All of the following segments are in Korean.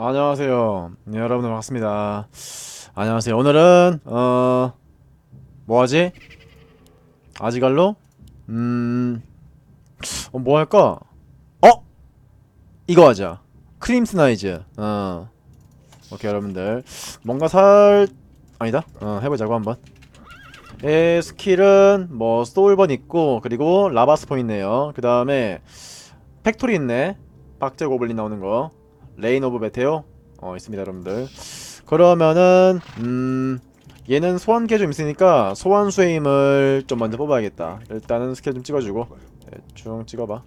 안녕하세요. 네, 여러분 반갑습니다. 안녕하세요. 오늘은 어 뭐하지? 아지갈로? 음, 어, 뭐 할까? 어, 이거 하자. 크림스나이즈. 어, 오케이 여러분들 뭔가 살 아니다. 어, 해보자고 한번. 에 스킬은 뭐 소울번 있고 그리고 라바스폰 있네요. 그 다음에 팩토리 있네. 박제 고블린 나오는 거. 레인 오브 메테오? 어 있습니다 여러분들. 그러면은 음 얘는 소환계 좀 있으니까 소환수의 힘을 좀 먼저 뽑아야겠다. 일단은 스킬 좀 찍어주고 대충 찍어봐.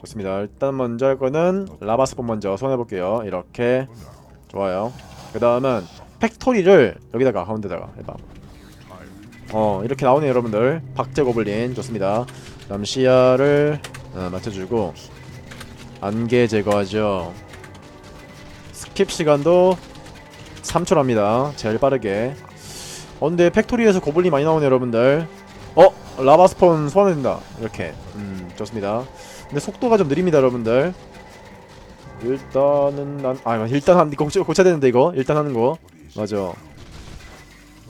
좋습니다. 일단 먼저 할 거는 라바스폰 먼저 소환해볼게요. 이렇게. 좋아요. 그 다음은 팩토리를 여기다가 가운데다가 해봐. 어 이렇게 나오네요 여러분들. 박제 고블린. 좋습니다. 그 다음 시야를 어, 맞춰주고 안개 제거하죠 스킵 시간도 3초랍니다. 제일 빠르게. 어 근데 팩토리에서 고블린 많이 나오네 여러분들. 어? 라바 스폰 소환된다. 이렇게. 음 좋습니다. 근데 속도가 좀 느립니다 여러분들. 일단은 난 아 일단 한 고쳐, 고쳐야 되는데 이거? 일단 하는 거? 맞아.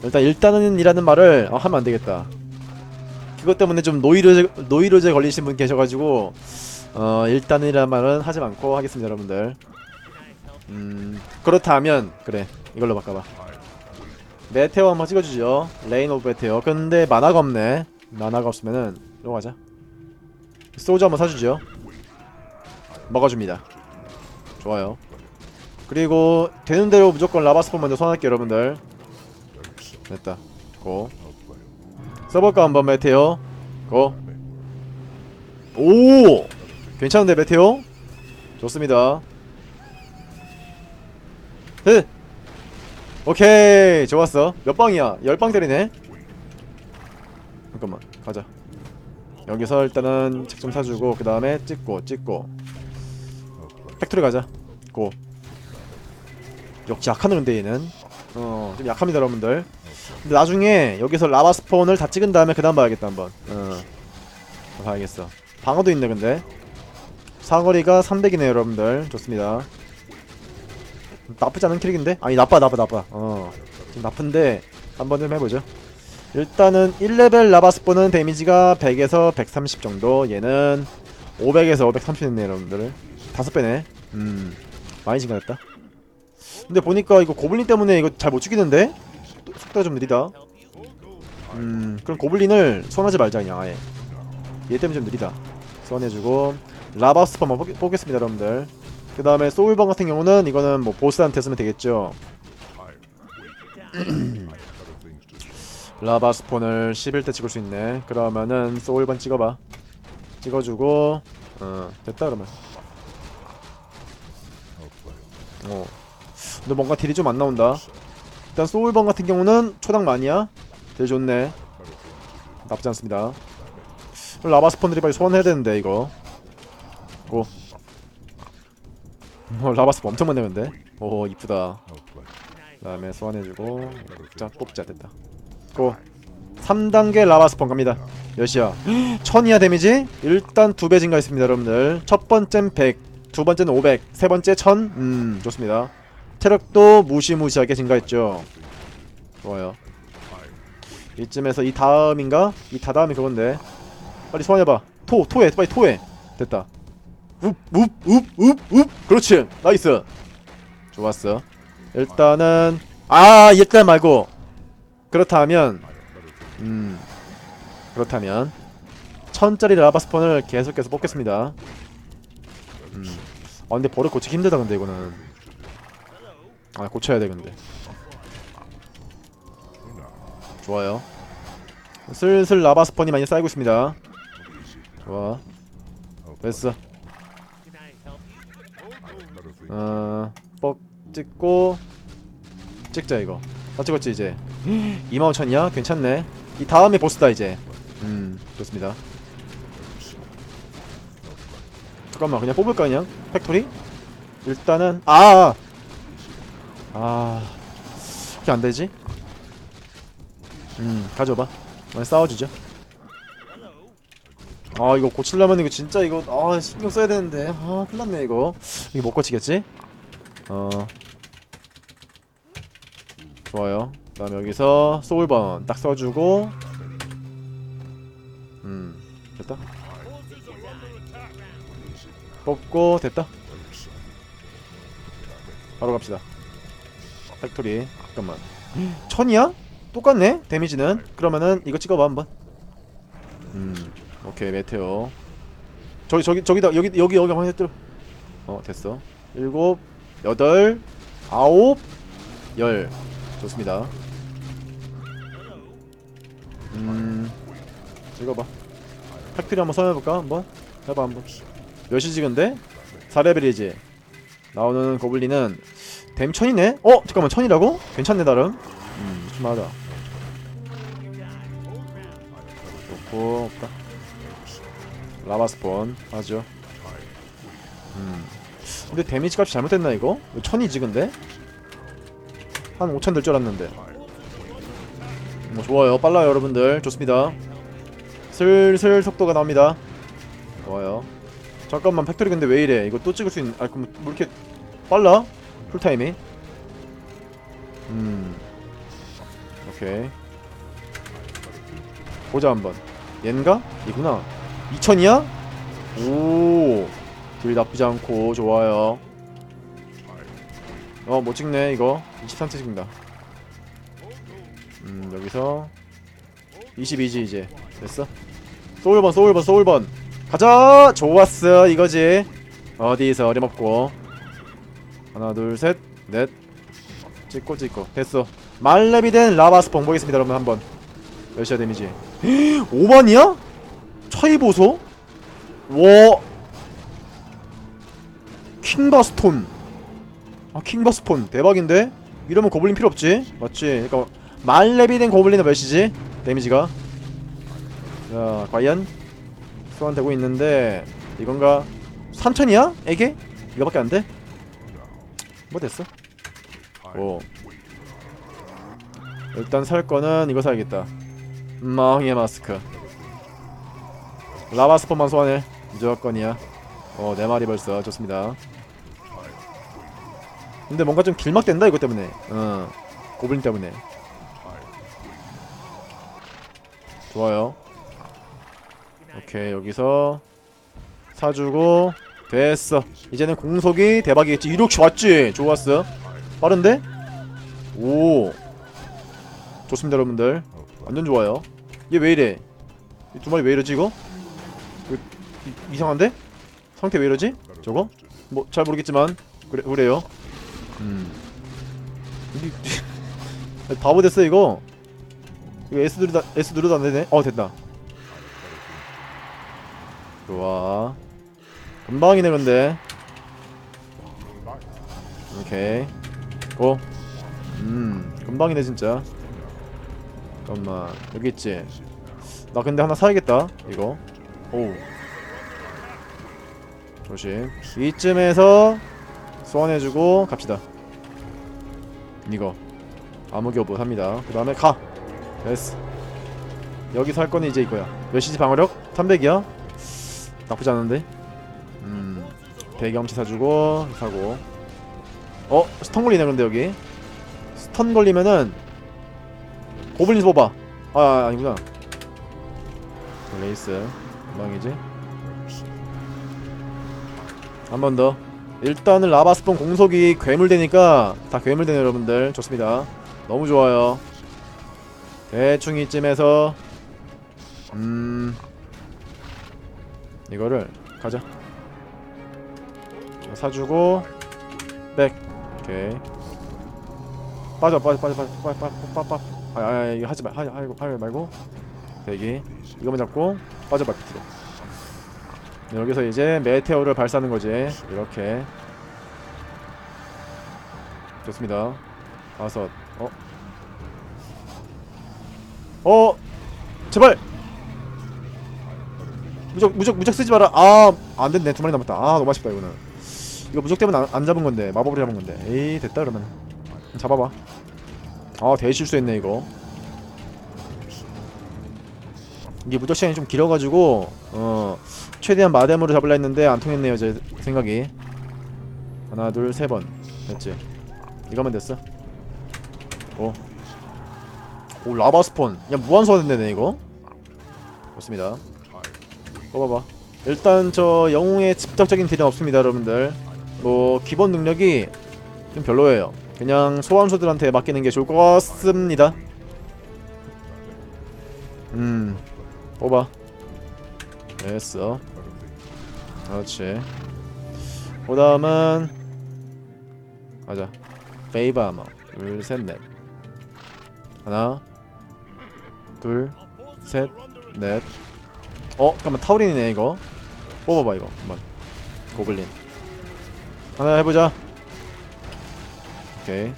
일단 일단은 이라는 말을 어, 하면 안 되겠다. 그것 때문에 좀 노이로제 노이로제 걸리신 분 계셔가지고 어 일단이라는 말은 하지 않고 하겠습니다 여러분들 음 그렇다면 그래 이걸로 바꿔봐. 메테오 한번 찍어주죠. 레인 오브 메테오. 근데 만화가 없네. 만화가 없으면은 이거 가자. 소주 한번 사주죠. 먹어줍니다. 좋아요. 그리고 되는 대로 무조건 라바스폰 먼저 소환할게요 여러분들. 됐다. 고. 써볼까 한번 메테오? 고. 오! 괜찮은데 메테오? 좋습니다 흐! 오케이 좋았어. 몇 방이야? 열 방 때리네. 잠깐만 가자. 여기서 일단은 책 좀 사주고 그 다음에 찍고 찍고. 팩토리 가자. 고. 역시 약하네 근데 얘는. 어 좀 약합니다 여러분들. 근데 나중에 여기서 라바 스폰을 다 찍은 다음에 그 다음 봐야겠다 한번. 어. 봐야겠어. 방어도 있네 근데. 사거리가 300이네요 여러분들. 좋습니다 나쁘지 않은 캐릭인데? 아니 나빠 나빠 나빠. 어. 좀 나쁜데 한번 좀 해보죠. 일단은 1레벨 라바스포는 데미지가 100에서 130 정도. 얘는 500에서 530 했네 여러분들. 5배네. 음 많이 증가했다. 근데 보니까 이거 고블린 때문에 이거 잘 못 죽이는데? 속도가 좀 느리다. 음 그럼 고블린을 소환하지 말자 그냥 아예. 얘 때문에 좀 느리다. 소환해주고. 라바스포만 뽑, 뽑겠습니다 여러분들 그 다음에 소울번 같은 경우는 이거는 뭐 보스한테 쓰면 되겠죠. 라바 스폰을 11대 찍을 수 있네. 그러면은 소울번 찍어봐. 찍어주고 어 됐다 그러면. 어. 근데 뭔가 딜이 좀 안 나온다. 일단 소울번 같은 경우는 초당 많이야 딜 좋네. 나쁘지 않습니다. 라바 스폰들이 빨리 소환해야 되는데 이거. 고 어, 라바스폰 엄청 많네 근데? 오 이쁘다. 그 다음에 소환해주고 자 뽑자 됐다. 고. 3단계 라바스폰 갑니다. 몇이야. 1000이야 데미지? 일단 두 배 증가했습니다 여러분들. 첫 번째는 100 두 번째는 500 세 번째 1000 음 좋습니다. 체력도 무시무시하게 증가했죠. 좋아요. 이쯤에서 이 다음인가? 이 다다음이 그건데. 빨리 소환해봐. 토 토해 빨리 토해. 됐다 웁웁웁웁웁 그렇지. 나이스. 좋았어. 일단은 아 일단 말고. 그렇다면 음 그렇다면 천짜리 라바스폰을 계속해서 뽑겠습니다. 음 아 근데 버릇 고치기 힘들다 근데 이거는. 아 고쳐야 돼 근데. 좋아요. 슬슬 라바스폰이 많이 쌓이고 있습니다. 좋아. 됐어 어, 뻑 찍고 찍자 이거 다 찍었지 이제 25,000이야? 괜찮네 이 다음에 보스다 이제 음 좋습니다 잠깐만 그냥 뽑을까 그냥? 팩토리? 일단은 아! 아... 이렇게 안되지? 음 가져봐 많이 싸워주죠 아 이거 고치려면 이거 진짜 이거 아 신경 써야 되는데. 아 큰일났네 이거. 이거 못 고치겠지? 어. 좋아요. 그 다음에 여기서 소울번 딱 써주고. 음 됐다. 뽑고 됐다. 바로 갑시다. 팩토리 잠깐만. 천이야? 똑같네 데미지는? 그러면은 이거 찍어봐 한번. 음 오케이 메테오. 저기 저기 저기다 여기 여기 여기 한번 해뜨려 어 됐어. 일곱 여덟 아홉 열. 좋습니다. 음 찍어봐. 팩토리 한번 선해볼까 한번? 해봐 한번. 몇이지 근데? 4레벨이지 나오는 고블린은 댐 천이네? 어? 잠깐만 천이라고? 괜찮네 나름. 음 심하다 좋고 없다 라바스폰 하죠. 음. 근데 데미지 값이 잘못됐나? 이거? 천이지 근데? 한 5천 될 줄 알았는데. 뭐 좋아요. 빨라요 여러분들. 좋습니다. 슬슬 속도가 나옵니다. 좋아요. 잠깐만 팩토리 근데 왜 이래? 이거 또 찍을 수 있는 아 그럼 뭐 이렇게 빨라? 풀타임이? 음. 오케이. 보자 한번. 얜가? 이구나 2000이야? 오 딜 나쁘지 않고 좋아요. 어 못 찍네 이거. 23트 찍는다. 음 여기서 22지 이제. 됐어? 소울번 소울번 소울번. 가자! 좋았어 이거지. 어디서 어림없고. 하나 둘 셋 넷. 찍고 찍고. 됐어. 말렙이 된 라바스펑 보겠습니다 여러분 한번. 몇이야 데미지? 5번이야? 차이 보소? 와 킹바스톤 아 킹바스폰 대박인데? 이러면 고블린 필요 없지 맞지? 그러니까 말렙이 된 고블린은 몇이지? 데미지가 자 과연 소환되고 있는데 이건가 3000이야? 에게? 이거밖에 안 돼? 뭐 됐어 오 일단 살 거는 이거 사야겠다 망의 마스크 라바스폰만 소환해. 무조건이야. 어내 말이 벌써. 좋습니다. 근데 뭔가 좀 길막된다 이것 때문에. 어 고블린 때문에. 좋아요. 오케이 여기서 사주고 됐어. 이제는 공속이 대박이겠지. 이렇게 왔지? 좋았어. 빠른데? 오. 좋습니다 여러분들. 완전 좋아요. 얘 왜 이래? 이두 마리 왜 이러지 이거? 이거 이, 이상한데? 상태 왜 이러지? 저거? 뭐 잘 모르겠지만 그래, 그래요. 음. 이- 바보 됐어 이거? 이거 S 누르다 S 누르도 안 되네? 어 됐다. 좋아. 금방이네 근데. 오케이. 고 음 금방이네 진짜. 잠깐만. 여기 있지? 나 근데 하나 사야겠다 이거 오. 조심. 이쯤에서 소환해주고 갑시다. 이거. 암흑여부 삽니다. 그 다음에 가. 됐어. 여기서 할 거는 이제 이거야. 몇이지 방어력? 300이야? 나쁘지 않은데? 음. 대경치 사주고 사고. 어? 스턴 걸리네 근데 여기. 스턴 걸리면은 고블린 뽑아 아, 아 아니구나. 레이스 망이지? 한 번 더. 일단은 라바스폰 공속이 괴물되니까 다 괴물되네 여러분들. 좋습니다. 너무 좋아요. 대충 이쯤에서 음 이거를 가자. 사주고 백. 오케이. 빠져 빠져 빠져 빠져 빠져 빠져 빠져 빠져 아, 아, 아 이거 하지 말 하지 하지 하지 말고 대기. 이거만 잡고 빠져 봐 밑으로 네, 여기서 이제 메테오를 발사하는 거지. 이렇게. 좋습니다. 다섯. 어? 어? 제발! 무적 무적 무적 쓰지 마라. 아 안됐네. 두 마리 남았다. 아 너무 아쉽다 이거는. 이거 무적 때문에 안, 안 잡은 건데 마법으로 잡은 건데. 에이 됐다 그러면. 잡아봐. 아 대실수했네 이거 이게 무적 시간이 좀 길어가지고 어 최대한 마뎀으로 잡으려 했는데 안 통했네요 제 생각이. 하나 둘 세 번. 됐지? 이거면 됐어. 오. 오 라바 스폰. 야 무한 소환되네 이거. 좋습니다. 뽑아봐. 일단 저 영웅의 직접적인 딜은 없습니다 여러분들. 뭐 기본 능력이 좀 별로예요. 그냥 소환수들한테 맡기는 게 좋을 것 같습니다. 음 뽑아. 됐어. 그렇지. 그 다음은 가자. 페이버 아머. 둘셋넷. 하나 둘셋넷. 어 잠깐만. 타우린이네 이거. 뽑아봐 이거. 한번. 고블린. 하나 해보자. 오케이.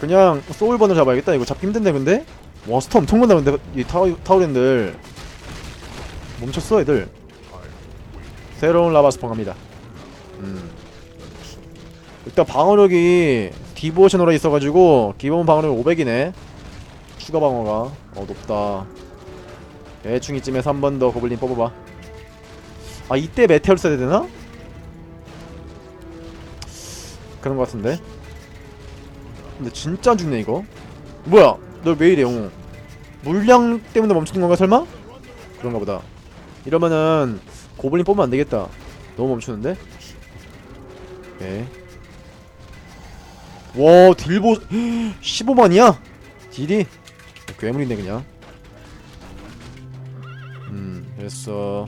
그냥 소울번을 잡아야겠다. 이거 잡기 힘든데 근데 와 스톰 엄청 많다 근데 이 타우, 타우린들. 멈췄어 애들. 새로운 라바스폰 갑니다. 음. 일단 방어력이 디보셔너로 있어가지고 기본 방어력 500이네. 추가 방어가 어 높다. 대충 이쯤에서 한 번 더 고블린 뽑아봐. 아 이때 메테오를 써야 되나? 그런 것 같은데? 근데 진짜 안 죽네 이거. 뭐야 너왜 이래 영웅 물량 때문에 멈추는 건가 설마? 그런가 보다. 이러면은 고블린 뽑으면 안 되겠다. 너무 멈추는데? 오케이 와 딜보 15만이야? 딜이? 괴물이네 그냥. 음 됐어.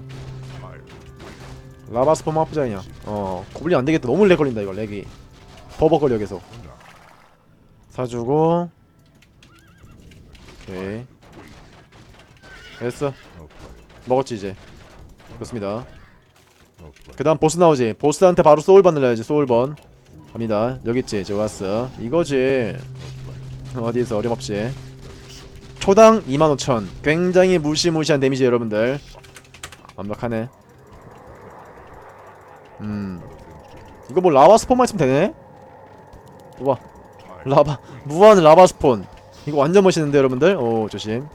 라바 스포 마프자 그냥 어 고블린 안되겠다. 너무 렉 걸린다 이거 렉이. 버벅거려 계속. 사주고 오케이. 됐어. 먹었지 이제. 좋습니다. 그 다음 보스 나오지. 보스한테 바로 소울번 늘려야지 소울번. 갑니다. 여기 있지 좋았어. 이거지. 어디서 어림없이 초당 25,000 굉장히 무시무시한 데미지 여러분들. 완벽하네. 음. 이거 뭐 라바 스폰만 있으면 되네? 와. 라바. 무한 라바 스폰 이거 완전 멋있는데 여러분들? 오 조심.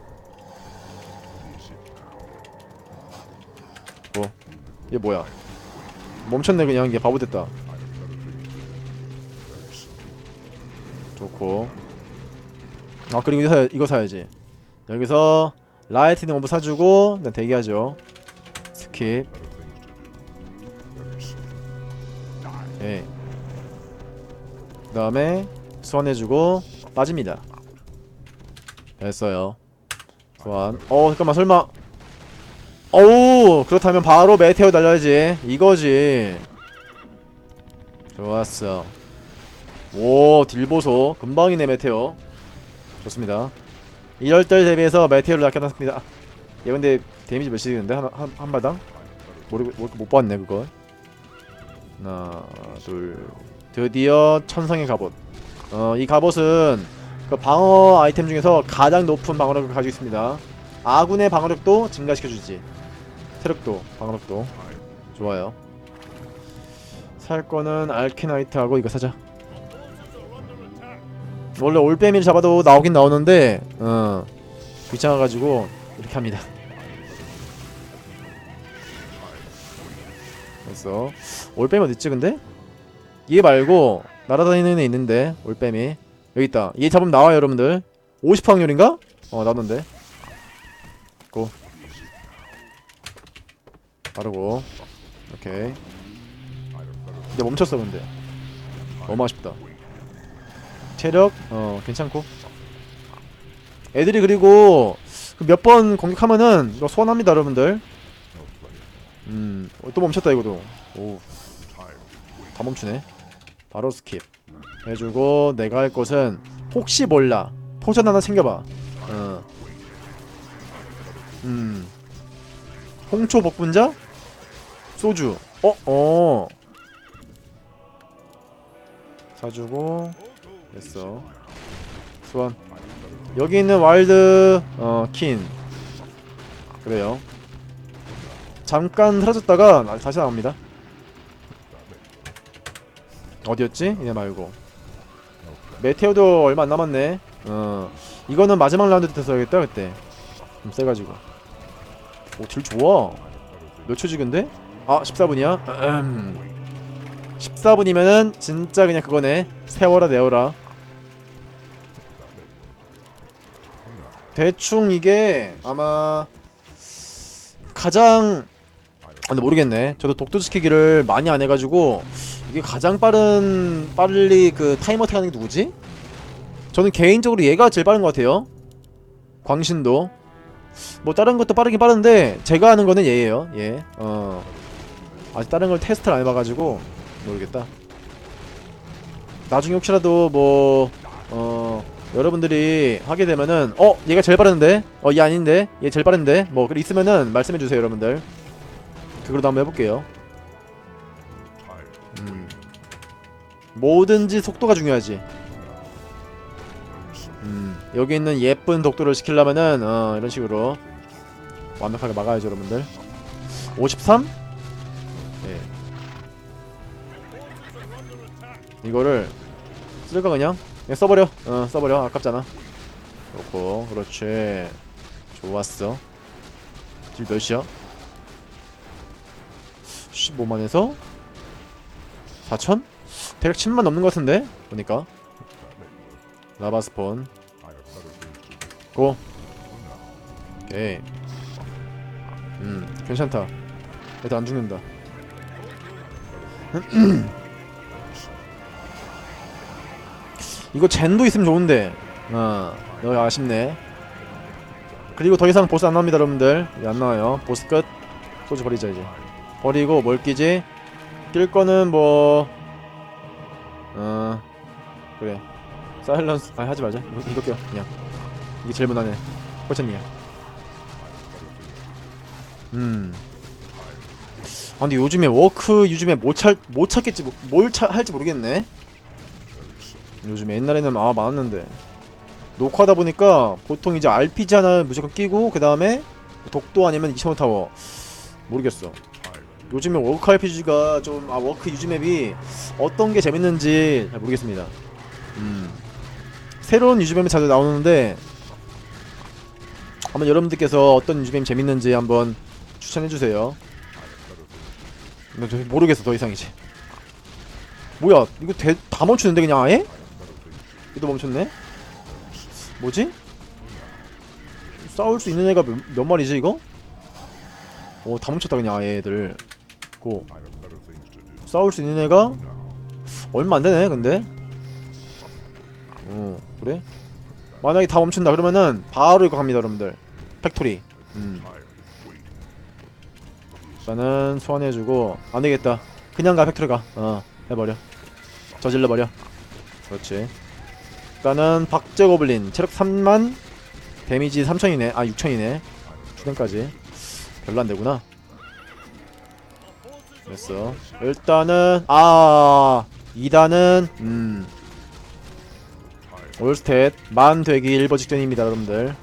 뭐 이게 뭐야? 멈췄네 그냥. 이게 바보 됐다. 좋고. 아 그리고 이거, 사, 이거 사야지. 여기서 라이트닝 오브 사주고 일단 대기하죠. 스킵. 오케이 그 다음에 소환해주고 빠집니다 됐어요. 소환 어 잠깐만 설마. 어우 그렇다면 바로 메테오 날려야지. 이거지. 좋았어. 오 딜보소. 금방이네 메테오. 좋습니다. 이럴 때 대비해서 메테오를 아껴놨습니다. 얘 근데 데미지 몇이 되는데? 한, 한, 한 마당? 모르고 못, 못 봤네 그거 하나 둘. 드디어 천상의 갑옷. 어 이 갑옷은 그 방어 아이템 중에서 가장 높은 방어력을 가지고 있습니다. 아군의 방어력도 증가시켜주지. 체력도 방어력도. 좋아요. 살 거는 알케나이트하고 이거 사자. 원래 올빼미를 잡아도 나오긴 나오는데 어 귀찮아가지고 이렇게 합니다. 그래서 올빼미 어딨지 근데? 얘 말고 날아다니는 애 있는데 올빼미 여기 있다. 얘 잡으면 나와요 여러분들. 50% 확률인가? 어 나오는데. 고. 바르고. 오케이. 이제 멈췄어 근데. 너무 아쉽다. 체력? 어 괜찮고. 애들이 그리고 그 몇 번 공격하면은 이거 소환합니다 여러분들. 음 또 멈췄다 이거도. 오 다 멈추네. 바로 스킵 해주고 내가 할 것은 혹시 몰라. 포션 하나 챙겨봐. 어. 음. 홍초 복분자? 소주. 어? 어. 사주고. 됐어. 소환 여기 있는 와일드 어킨. 그래요. 잠깐 사라졌다가 나- 다시 나옵니다. 어디였지? 얘 말고 메테오도 얼마 안 남았네. 어 이거는 마지막 라운드 때 써야겠다 그때. 좀 세가지고. 오딜 좋아. 몇 초지 근데? 아 14분이야? 14분이면은 진짜 그냥 그거네. 세워라 내워라. 대충 이게 아마 가장 아, 근데 모르겠네. 저도 독도시키기를 많이 안 해가지고 이게 가장 빠른 빨리 그 타이머 태가는 게 누구지? 저는 개인적으로 얘가 제일 빠른 것 같아요. 광신도. 뭐 다른 것도 빠르긴 빠른데 제가 하는 거는 얘예요. 얘어. 아직 다른 걸 테스트를 안 해봐가지고 모르겠다. 나중에 혹시라도 뭐 어 여러분들이 하게 되면은 어? 얘가 제일 빠른데? 어 얘 아닌데? 얘 제일 빠른데? 뭐 그래 있으면은 말씀해 주세요 여러분들. 그걸로 한번 해볼게요 뭐든지 속도가 중요하지 음 여기 있는 예쁜 독도를 시키려면은 어 이런 식으로 완벽하게 막아야죠 여러분들 53? 예 이거를 쓸까 그냥? 그냥 써버려 어 써버려 아깝잖아 그렇고 그렇지 좋았어 딜 몇이야? 15만에서 4천? 대략 10만 넘는 것 같은데? 보니까. 라바 스폰. 고. 오케이. 음 괜찮다. 애들 안 죽는다. 이거 젠도 있으면 좋은데. 어 여기 아쉽네. 그리고 더 이상 보스 안 나옵니다 여러분들. 이제 안 나와요. 보스 끝. 소주 버리자 이제. 버리고 뭘 끼지. 낄 거는 뭐 사일런스 아 하지 말자. 이거, 이거 껴 그냥. 이게 제일 무난해. 꼴천이야. 음. 아, 근데 요즘에 워크 요즘에 못, 찾, 못 찾겠지 뭐- 뭘 차, 할지 모르겠네. 요즘 옛날에는 아 많았는데. 녹화하다 보니까 보통 이제 RPG 하나 무조건 끼고 그 다음에 독도 아니면 2,000원 타워. 모르겠어. 요즘에 워크 RPG가 좀 아 워크 유즈맵이 어떤 게 재밌는지 잘 모르겠습니다. 음 새로운 유즈맵이 자주 나오는데 한번 여러분들께서 어떤 유즈맵이 재밌는지 한번 추천해주세요 모르겠어 더 이상 이제 뭐야 이거 대, 다 멈추는데 그냥 아예? 이도 멈췄네? 뭐지? 싸울 수 있는 애가 몇, 몇 마리지 이거? 오다 멈췄다 그냥 아예 애들 고 싸울 수 있는 애가 얼마 안 되네 근데 어 그래? 만약에 다 멈춘다 그러면은 바로 이거 갑니다 여러분들. 팩토리. 음. 일단은 소환해주고 안되겠다. 그냥 가 팩토리 가어 해버려. 저질러버려. 그렇지. 일단은 박제 고블린. 체력 3만. 데미지 3000이네. 아 6000이네. 추den까지. 별로 안되구나. 됐어. 일단은 아 2단은 음 올스탯 만 되기 1버 직전입니다 여러분들.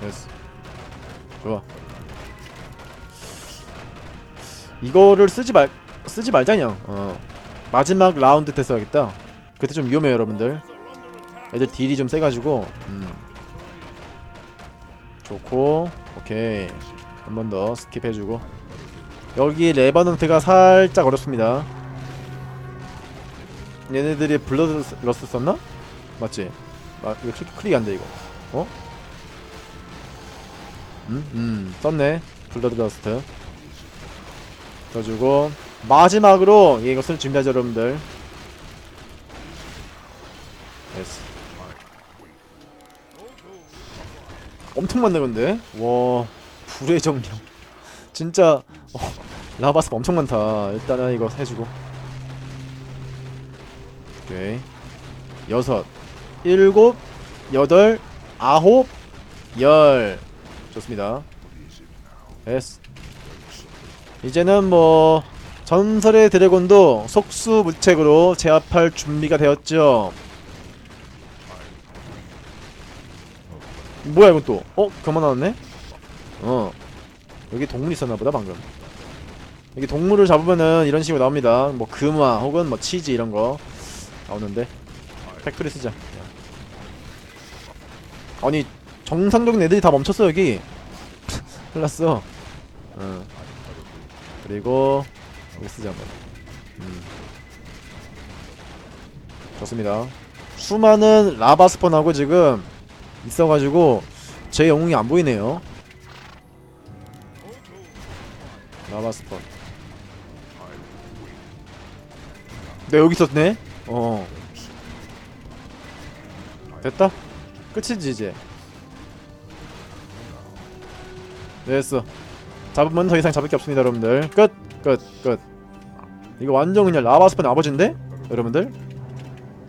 됐어. 좋아. 이거를 쓰지 말 쓰지 말자 그냥 어. 마지막 라운드 때 써야겠다. 그때 좀 위험해요 여러분들. 애들 딜이 좀 세가지고. 음. 좋고 오케이. 한 번 더 스킵해주고 여기 레바넌트가 살짝 어렵습니다 얘네들이 블러드 러스 썼나? 맞지? 아 이거 클릭, 클릭이 안 돼 이거 어? 음? 음 썼네 블러드 러스트 써주고 마지막으로 예, 이것을 준비하죠 여러분들 됐어 엄청 많네 근데 와 불의 정령 진짜 어, 라바스 엄청 많다. 일단은 이거 해주고. 오케이. 여섯 일곱 여덟 아홉 열. 좋습니다. 됐어 이제는 뭐 전설의 드래곤도 속수무책으로 제압할 준비가 되었죠. 뭐야 이건 또? 어? 그만 나왔네? 어. 여기 동물 있었나보다 방금 여기 동물을 잡으면은 이런 식으로 나옵니다 뭐 금화 혹은 뭐 치즈 이런 거 나오는데 팩토리 쓰자 아니 정상적인 애들이 다 멈췄어 여기 큰일났어 응. 그리고 여기 쓰자 한번. 음. 좋습니다. 수많은 라바 스폰하고 지금 있어가지고 제 영웅이 안 보이네요. 라바 스폰. 네 여기 있었네. 어. 됐다. 끝이지 이제. 됐어. 잡으면 더 이상 잡을 게 없습니다, 여러분들. 끝, 끝, 끝. 이거 완전 그냥 라바 스폰의 아버지인데, 여러분들.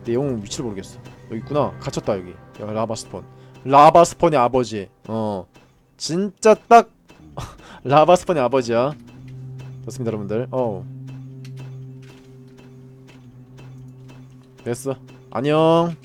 내 영웅 위치를 모르겠어. 여기 있구나. 갇혔다 여기. 야, 라바 스폰. 라바 스폰의 아버지. 어, 진짜 딱 라바 스폰의 아버지야. 좋습니다, 여러분들. 어. 됐어. 안녕.